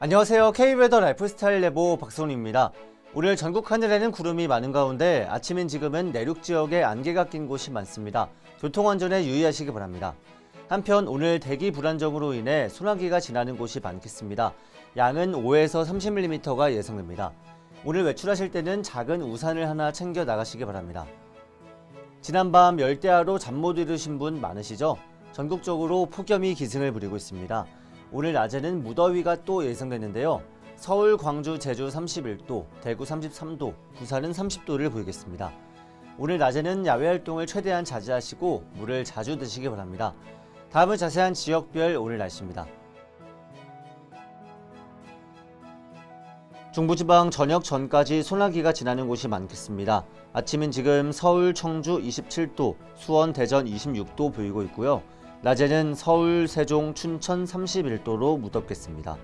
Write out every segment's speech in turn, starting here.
안녕하세요. K웨더 라이프스타일 레보 박선우입니다. 오늘 전국 하늘에는 구름이 많은 가운데 아침인 지금은 내륙 지역에 안개가 낀 곳이 많습니다. 교통 안전에 유의하시기 바랍니다. 한편 오늘 대기 불안정으로 인해 소나기가 지나는 곳이 많겠습니다. 양은 5에서 30mm가 예상됩니다. 오늘 외출하실 때는 작은 우산을 하나 챙겨 나가시기 바랍니다. 지난밤 열대야로 잠 못 이루신 분 많으시죠? 전국적으로 폭염이 기승을 부리고 있습니다. 오늘 낮에는 무더위가 또 예상되는데요. 서울, 광주, 제주 31도, 대구 33도, 부산은 30도를 보이겠습니다. 오늘 낮에는 야외 활동을 최대한 자제하시고 물을 자주 드시기 바랍니다. 다음은 자세한 지역별 오늘 날씨입니다. 중부지방 저녁 전까지 소나기가 지나는 곳이 많겠습니다. 아침은 지금 서울, 청주 27도, 수원, 대전 26도 보이고 있고요. 낮에는 서울, 세종, 춘천 31도로 무덥겠습니다.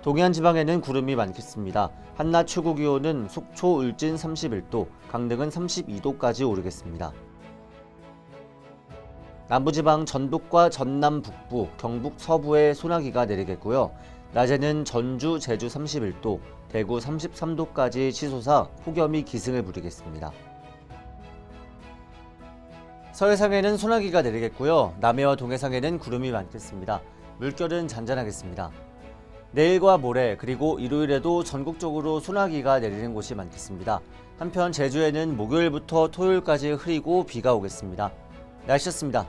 동해안 지방에는 구름이 많겠습니다. 한낮 최고 기온은 속초, 울진 31도, 강릉은 32도까지 오르겠습니다. 남부지방 전북과 전남 북부, 경북 서부에 소나기가 내리겠고요. 낮에는 전주, 제주 31도, 대구 33도까지 치솟아 폭염이 기승을 부리겠습니다. 서해상에는 소나기가 내리겠고요. 남해와 동해상에는 구름이 많겠습니다. 물결은 잔잔하겠습니다. 내일과 모레 그리고 일요일에도 전국적으로 소나기가 내리는 곳이 많겠습니다. 한편 제주에는 목요일부터 토요일까지 흐리고 비가 오겠습니다. 날씨였습니다.